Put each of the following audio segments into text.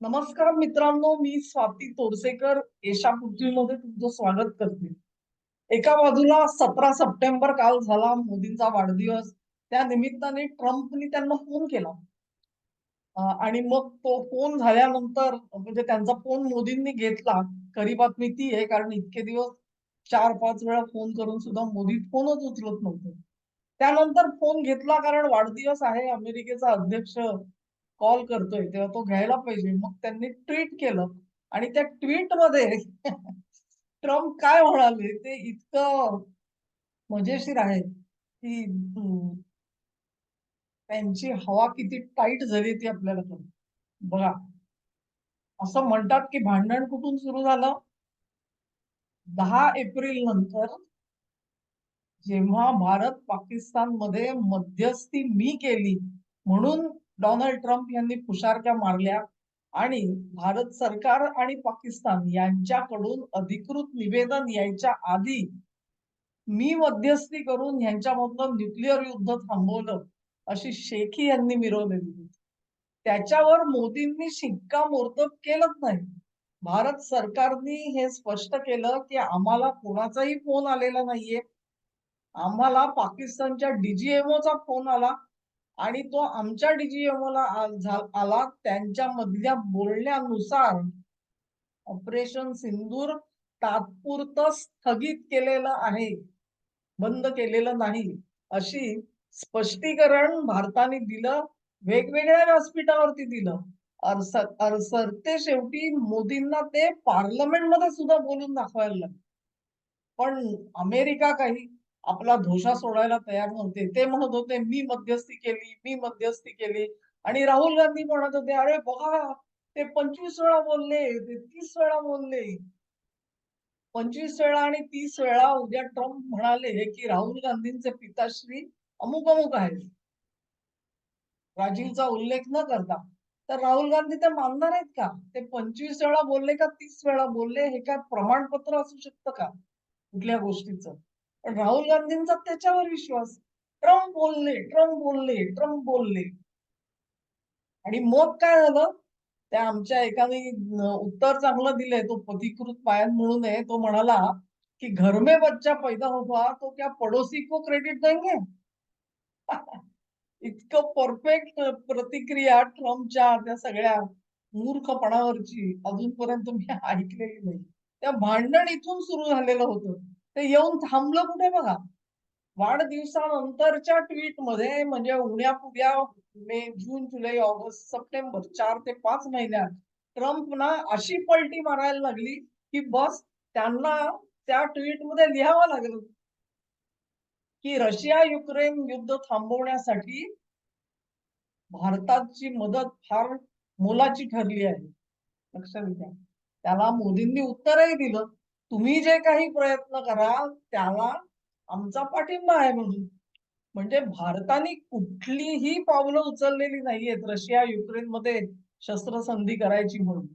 नमस्कार मित्रांनो मी स्वाती तोरसेकर एशा पृथ्वीमध्ये तुमचं स्वागत करते. एका बाजूला सतरा सप्टेंबर काल झाला मोदींचा वाढदिवस. त्या निमित्ताने ट्रम्पनी त्यांना फोन केला. आणि मग तो फोन झाल्यानंतर म्हणजे त्यांचा फोन मोदींनी घेतला. खरी बातमी ती आहे कारण इतके दिवस चार पाच वेळा फोन करून सुद्धा मोदी फोनच उचलत नव्हते. त्यानंतर फोन घेतला कारण वाढदिवस आहे. अमेरिकेचा अध्यक्ष कॉल करतोय तेव्हा तो घ्यायला पाहिजे. मग त्यांनी ट्विट केलं आणि त्या ट्विटमध्ये ट्रम्प काय म्हणाले ते इतकं मजेशीर आहे की त्यांची हवा किती टाईट झाली ती आपल्याला बघा असं म्हणतात की भांडण कुठून सुरू झालं? दहा एप्रिल नंतर जेव्हा भारत पाकिस्तानमध्ये मध्यस्थी मी केली म्हणून डोनाल्ड ट्रम्प यांनी फुशारक्या मारल्या आणि भारत सरकार आणि पाकिस्तान यांच्याकडून अधिकृत निवेदन यायच्या आधी मी मध्यस्थी करून यांच्यामधलं न्यूक्लिअर युद्ध थांबवलं अशी शेखी यांनी मिरवलेली होती. त्याच्यावर मोदींनी शिक्कामोर्तब केलंच नाही. भारत सरकारने हे स्पष्ट केलं की आम्हाला कोणाचाही फोन आलेला नाहीये. आम्हाला पाकिस्तानच्या डीजीएमओचा फोन आला. आणि तो आमच्या डीजीएमओला आला. त्यांच्या मधल्या बोलण्यानुसार ऑपरेशन सिंदूर तात्पुरतं स्थगित केलेलं आहे. बंद केलेलं नाही. अशी स्पष्टीकरण भारताने दिलं. वेगवेगळ्या व्यासपीठावरती दिलं. अर- सरते शेवटी मोदींना ते पार्लमेंटमध्ये सुद्धा बोलून दाखवायला लागलं. पण अमेरिका काही आपला धोषा सोडायला तयार नव्हते. ते म्हणत होते मी मध्यस्थी केली मी मध्यस्थी केली. आणि राहुल गांधी म्हणत होते अरे बघा ते पंचवीस वेळा बोलले ते तीस वेळा बोलले. पंचवीस वेळा आणि तीस वेळा उद्या ट्रम्प म्हणाले की राहुल गांधींचे पिताश्री अमुक अमुक आहेत. राजीवचा उल्लेख न करता. तर राहुल गांधी ते मानणार आहेत का? ते पंचवीस वेळा बोलले का तीस वेळा बोलले? हे काय प्रमाणपत्र असू शकतं का? कुठल्या गोष्टीचं? राहुल गांधींचा त्याच्यावर विश्वास. ट्रम्प बोलले ट्रम्प बोलले ट्रम्प बोलले. आणि मग काय झालं? त्या आमच्या एकाने उत्तर चांगलं दिलंय तो पथिकृत पायन म्हणून आहे तो म्हणाला की घर में बच्चा पैदा हुआ तो क्या पडोसी को क्रेडिट देंगे? इतकं परफेक्ट प्रतिक्रिया ट्रम्पच्या त्या सगळ्या मूर्खपणावरची. अजूनपर्यंत मी ऐकलेली नाही. त्या भांडण इथून सुरू झालेलं होतं. ते येऊन थांबलं कुठे बघा? वाढदिवसानंतरच्या ट्विटमध्ये म्हणजे उण्यापुण्या मे जून जुलै ऑगस्ट सप्टेंबर चार ते पाच महिन्यात ट्रम्प ना अशी पलटी मारायला लागली की बस त्यांना त्या ट्विटमध्ये लिहावं लागलं की रशिया युक्रेन युद्ध थांबवण्यासाठी भारताची मदत फार मोलाची ठरली आहे. लक्षात घ्या. त्याला मोदींनी उत्तरही दिलं. तुम्ही जे काही प्रयत्न कराल त्याला आमचा पाठिंबा आहे म्हणून. म्हणजे भारताने कुठलीही पावलं उचललेली नाहीयेत रशिया युक्रेन मध्ये शस्त्रसंधी करायची म्हणून.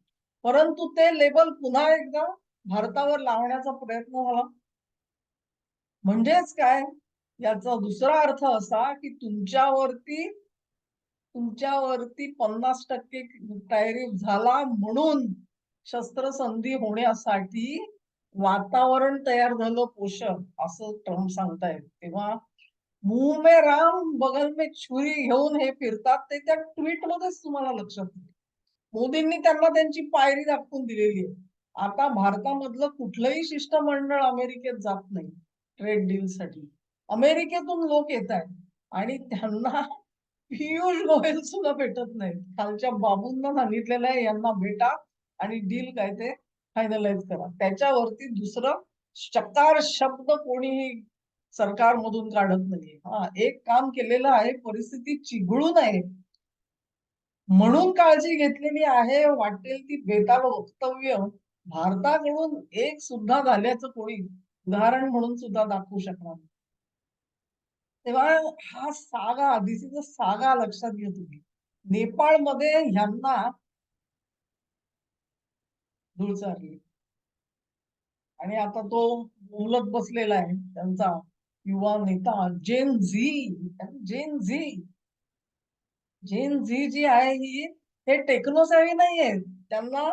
परंतु ते लेबल पुन्हा एकदा भारतावर लावण्याचा प्रयत्न झाला. म्हणजेच काय? याचा दुसरा अर्थ असा की तुमच्यावरती तुमच्यावरती पन्नास टक्के टॅरिफ झाला म्हणून शस्त्रसंधी होण्यासाठी वातावरण तयार झालं पोषण असं ट्रम्प सांगतायत. तेव्हा मुंह मे राम बगल मे छुरी घेऊन हे फिरतात ते त्या ट्विट मध्येच तुम्हाला लक्षात येईल. मोदींनी त्यांना त्यांची पायरी दाखवून दिलेली आहे. आता भारतामधलं कुठलंही शिष्टमंडळ अमेरिकेत जात नाही ट्रेड डील साठी. अमेरिकेतून लोक येत आहेत आणि त्यांना पियुष गोयल सुद्धा भेटत नाही खालच्या बाबूंना सांगितलेलं आहे यांना भेटा आणि डील काय ते फायनलाइज करा. त्याच्यावरती दुसरं चकार शब्द कोणीही सरकारमधून काढत नाही हा एक काम केलेलं आहे परिस्थिती चिघळू नये. म्हणून काळजी घेतलेली आहे वाटेल ती बेताल वक्तव्य. भारताकडून एक सुद्धा झाल्याचं कोणी उदाहरण म्हणून सुद्धा दाखवू शकणार नाही. तेव्हा हा saga this is a saga लक्षात घ्या तुम्ही. नेपाळमध्ये ह्यांना धूळ चारली. आणि आता तो मुलत बसलेला आहे त्यांचा युवा नेता Gen Z Gen Z Gen Z जी आहे ही हे टेक्नोसेव्ही नाहीये. त्यांना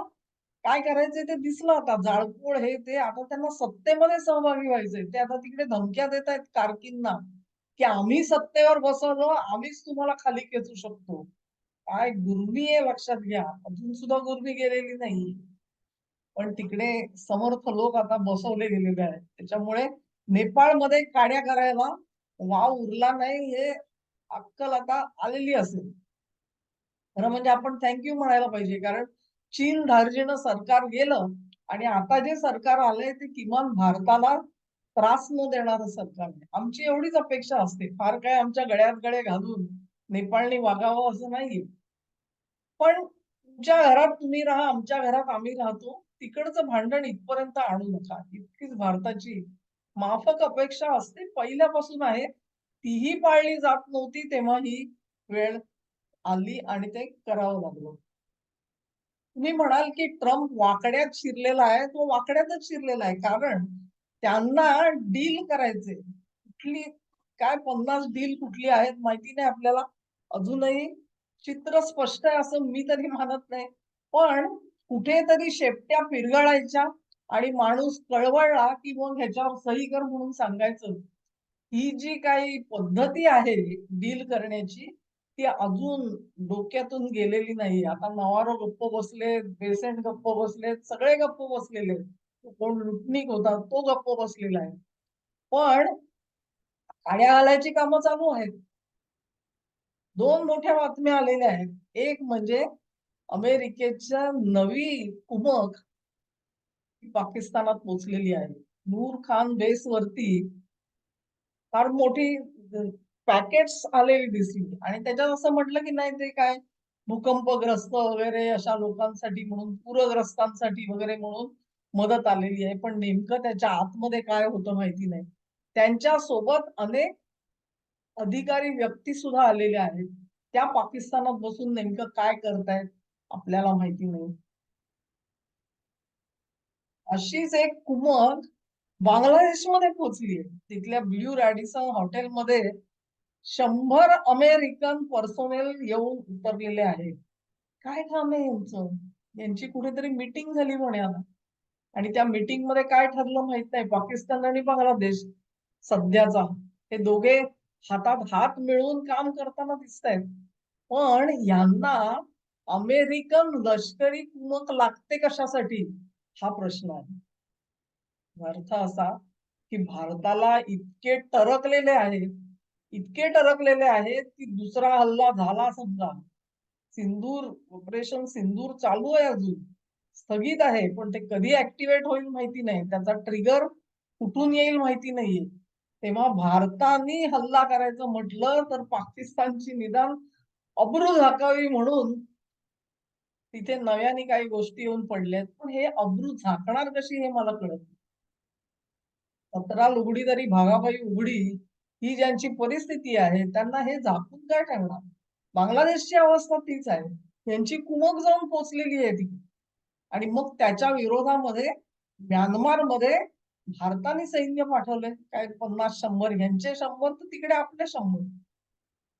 काय करायचंय ते दिसलं आता. जाळपोळ हे ते आता त्यांना सत्तेमध्ये सहभागी व्हायचंय. ते आता तिकडे धमक्या देत आहेत कारकींना की आम्ही सत्तेवर बसवलो आम्हीच तुम्हाला खाली खेचू शकतो. काय गुर्मी आहे लक्षात घ्या. अजून सुद्धा गुर्मी गेलेली नाही. पण तिकडे समर्थ लोक आता बसवले गेलेले आहेत. त्याच्यामुळे नेपाळमध्ये काड्या करायला वाव उरला नाही हे अक्कल आता आलेली असेल. खरं म्हणजे आपण थँक्यू म्हणायला पाहिजे कारण चीन धार्जिणं सरकार गेलं आणि आता जे सरकार आलंय ते किमान भारताला त्रास न देणारं सरकार आमची एवढीच अपेक्षा असते. फार काय आमच्या गळ्यात गळे घालून नेपाळने वागावं असं नाहीये. पण तुमच्या घरात तुम्ही राहा आमच्या घरात आम्ही राहतो. तिकडचं भांडण इथपर्यंत आणू नका. इतकीच भारताची माफक अपेक्षा असते. पहिल्यापासून आहे. तीही पाळली जात नव्हती तेव्हा ही वेळ आली आणि ते करावं लागलं. तुम्ही म्हणाल की ट्रम्प वाकड्यात शिरलेला आहे. तो वाकड्यातच शिरलेला आहे. कारण त्यांना डील करायचे. कुठली काय पन्नास डील कुठली आहेत माहिती नाही आपल्याला. अजूनही चित्र स्पष्ट आहे असं मी तरी मानत नाही. पण कुठेतरी शेपट्या पिरगळायच्या आणि माणूस कळवळला की मग ह्याच्यावर सही कर म्हणून सांगायचं. ही जी काही पद्धती आहे डील करण्याची ती अजून डोक्यातून गेलेली नाही आता नवारो गप्प बसले बेसेंट गप्प बसले सगळे गप्प बसलेले कोण लुटणीक होता तो गप्प बसलेला आहे. पण काड्या घालायची कामं चालू आहेत. दोन मोठ्या बातम्या आलेल्या आहेत. एक म्हणजे अमेरिकेच्या नवी कुमक पाकिस्तानात पोचलेली आहे. नूर खान बेस वरती फार मोठी पॅकेट्स आलेली दिसली. आणि त्याच्यात असं म्हटलं की नाही ते काय भूकंपग्रस्त वगैरे अशा लोकांसाठी म्हणून पूरग्रस्तांसाठी वगैरे म्हणून मदत आलेली आहे. पण नेमकं त्याच्या आतमध्ये काय होतं माहिती नाही. त्यांच्यासोबत अनेक अधिकारी व्यक्ती सुद्धा आलेल्या आहेत. त्या पाकिस्तानात बसून नेमकं काय करतायत? आपल्याला माहिती नाही. अशीच एक कुमक बांगलादेशमध्ये पोचली आहे. तिथल्या ब्ल्यू रॅडिसन हॉटेलमध्ये शंभर अमेरिकन पर्सोनेल येऊन उतरलेले आहेत. काय काम आहे यांचं? यांची कुठेतरी मीटिंग झाली म्हणे आता आणि त्या मीटिंगमध्ये काय ठरलं माहीत नाही. पाकिस्तान आणि बांगलादेश सध्याचा हे दोघे हातात हात मिळवून काम करताना दिसत आहेत पण यांना अमेरिकन लष्करी कुमक लागते कशासाठी? हा प्रश्न आहे. अर्थ असा की भारताला इतके टरकलेले आहेत इतके टरकलेले आहेत की दुसरा हल्ला झाला समजा. सिंदूर ऑपरेशन सिंदूर चालू आहे अजून. स्थगित आहे पण ते कधी ऍक्टिव्हेट होईल माहिती नाही. त्याचा ट्रिगर कुठून येईल माहिती नाहीये. तेव्हा भारताने हल्ला करायचं म्हटलं तर पाकिस्तानची निदान अब्रू झाकावी म्हणून तिथे नव्याने काही गोष्टी येऊन पडल्यात. पण हे अब्रू झाकणार कशी हे मला कळत सतरा लुगडी तरी भागाबाई उघडी ही ज्यांची परिस्थिती आहे त्यांना हे झाकून काय ठेवणार? बांगलादेशची अवस्था तीच आहे. त्यांची कुमक जाऊन पोचलेली आहे ती. आणि मग त्याच्या विरोधामध्ये म्यानमारमध्ये भारताने सैन्य पाठवले काय पन्नास शंभर ह्यांचे शंभर तर तिकडे आपले शंभर.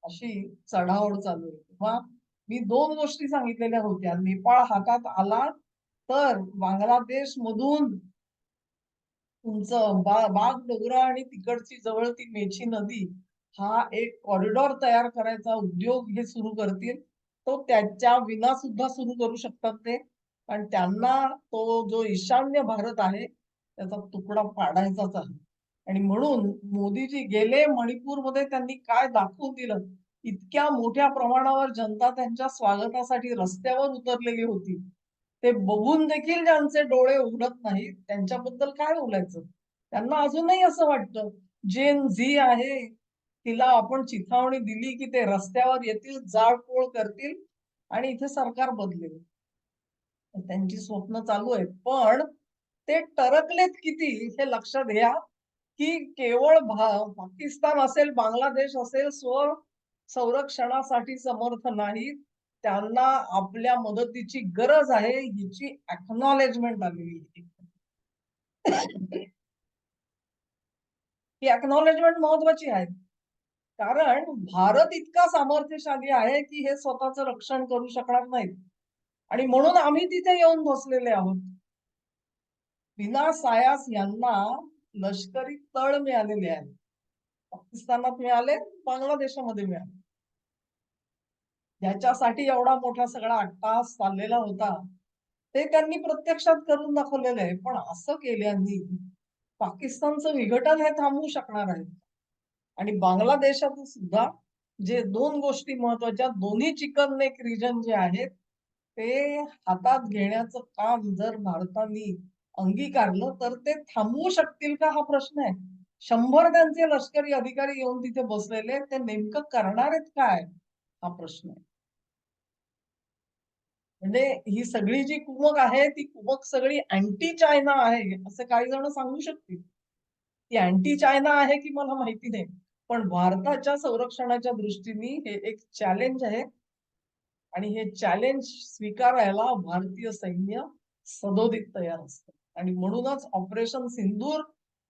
अशी चढाओढ चालू आहे. किंवा मी दोन गोष्टी सांगितलेल्या होत्या. नेपाळ हातात आला तर बांगलादेश मधून तुमचं बा बाग डोगरा आणि तिकडची जवळ ती मेची नदी हा एक कॉरिडॉर तयार करायचा उद्योग हे सुरू करतील. तो त्याच्या विना सुद्धा सुरू करू शकतात ते. कारण त्यांना तो जो ईशान्य भारत आहे त्याचा तुकडा पाडायचाच आहे. आणि म्हणून मोदीजी गेले मणिपूरमध्ये त्यांनी काय दाखवून दिलं? इतक्या मोठ्या प्रमाणावर जनता त्यांच्या स्वागतासाठी रस्त्यावर उतरलेली होती. ते बघून देखील ज्यांचे डोळे उघडत नाहीत त्यांच्याबद्दल काय बोलायचं? त्यांना अजूनही असं वाटतं जेन झी आहे तिला आपण चिथावणी दिली की ते रस्त्यावर येतील जाळपोळ करतील आणि इथे सरकार बदलेल. त्यांची स्वप्न चालू आहेत पण ते टरकलेत किती हे लक्षात घ्या की केवळ पाकिस्तान असेल बांगलादेश असेल स्व संरक्षणासाठी समर्थ नाहीत. त्यांना आपल्या मदतीची गरज आहे हिची अक्नॉलेजमेंट आलेली ही अक्नॉलेजमेंट महत्वाची आहे. कारण भारत इतका सामर्थ्यशाली आहे की हे स्वतःच रक्षण करू शकणार नाहीत. आणि म्हणून आम्ही तिथे येऊन बसलेले आहोत. बिना सायास यांना लष्करी तळ मिळालेले आहे. पाकिस्तानात मिळाले बांगलादेशामध्ये मिळाले ज्याच्यासाठी एवढा मोठा सगळा अट्टास चाललेला होता. ते त्यांनी प्रत्यक्षात करून दाखवलेलं आहे. पण असं केल्याने पाकिस्तानचं विघटन हे थांबवू शकणार आहे. आणि बांगलादेशात सुद्धा जे दोन गोष्टी महत्त्वाच्या दोन्ही चिकन नेक रिजन जे आहेत ते हातात घेण्याचं काम जर भारताने अंगीकारलं तर ते थांबवू शकतील का हा प्रश्न आहे. शंभर त्यांचे लष्करी अधिकारी येऊन तिथे बसलेले ते नेमकं करणार आहेत काय? हा प्रश्न आहे. म्हणजे ही सगळी जी कुमक आहे ती कुमक सगळी अँटी चायना आहे. असं काही जण सांगू शकतील. ती अँटी चायना आहे की मला माहिती नाही. पण भारताच्या संरक्षणाच्या दृष्टीने हे एक चॅलेंज आहे. आणि हे चॅलेंज स्वीकारायला भारतीय सैन्य सदोदित तयार असतं. आणि म्हणूनच ऑपरेशन सिंदूर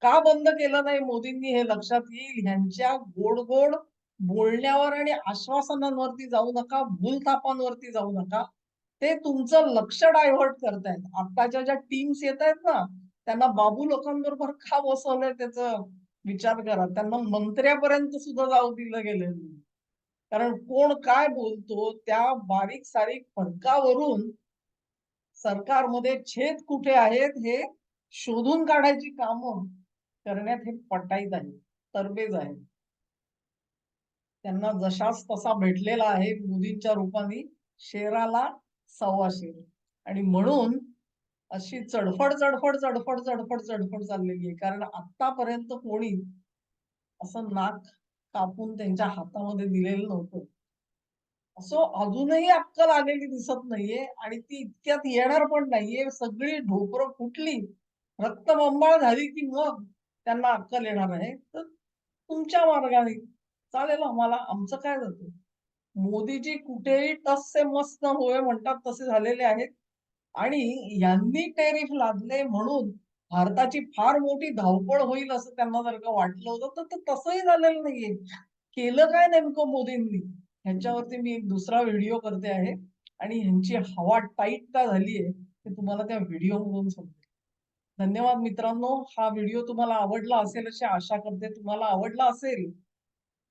का बंद केलं नाही मोदींनी हे लक्षात येईल? ह्यांच्या गोड गोड बोलण्यावर आणि आश्वासनांवरती जाऊ नका भूलथापांवरती जाऊ नका. ते तुमचं लक्ष डायव्हर्ट करतायत. आत्ताच्या ज्या टीम्स येत आहेत ना त्यांना बाबू लोकांबरोबर का बसवलंय त्याचं विचार करा. त्यांना मंत्र्यापर्यंत सुद्धा जाऊ दिलं गेलं नाही कारण कोण काय बोलतो त्या बारीक सारीक फरकावरून सरकारमध्ये छेद कुठे आहेत हे शोधून काढायची कामं करण्यात हे पटाईत आहे तरबेज आहे त्यांना जशास तसा भेटलेला आहे मोदींच्या रूपाने शेराला सव्वाशे आणि म्हणून अशी चढफड चढफड चढफड चढफड चढफड चाललेली आहे. कारण आतापर्यंत कोणी असं नाक कापून त्यांच्या हातामध्ये दिलेलं नव्हतं. असं अजूनही अक्कल आलेली दिसत नाहीये आणि ती इतक्यात येणार पण नाहीये. सगळी ढोपरं फुटली रक्तबंबाळ झाली की मग त्यांना अक्कल येणार आहे. तर तुमच्या मार्गाने चालेल आम्हाला. आमचं काय जातं? मोदीजी कुठेही टससे मस्त होय म्हणतात तसे झालेले आहेत. आणि यांनी टेरिफ लादले म्हणून भारताची फार मोठी धावपळ होईल असं त्यांना जर का वाटलं होतं तर तसंही झालेलं नाहीये. केलं काय नेमकं मोदींनी? ह्यांच्यावरती मी एक दुसरा व्हिडिओ करते आहे. आणि ह्यांची हवा टाईट का झाली आहे ते तुम्हाला त्या व्हिडिओ मधून समजेल. धन्यवाद मित्रांनो. हा व्हिडिओ तुम्हाला आवडला असेल अशी आशा करते. तुम्हाला आवडला असेल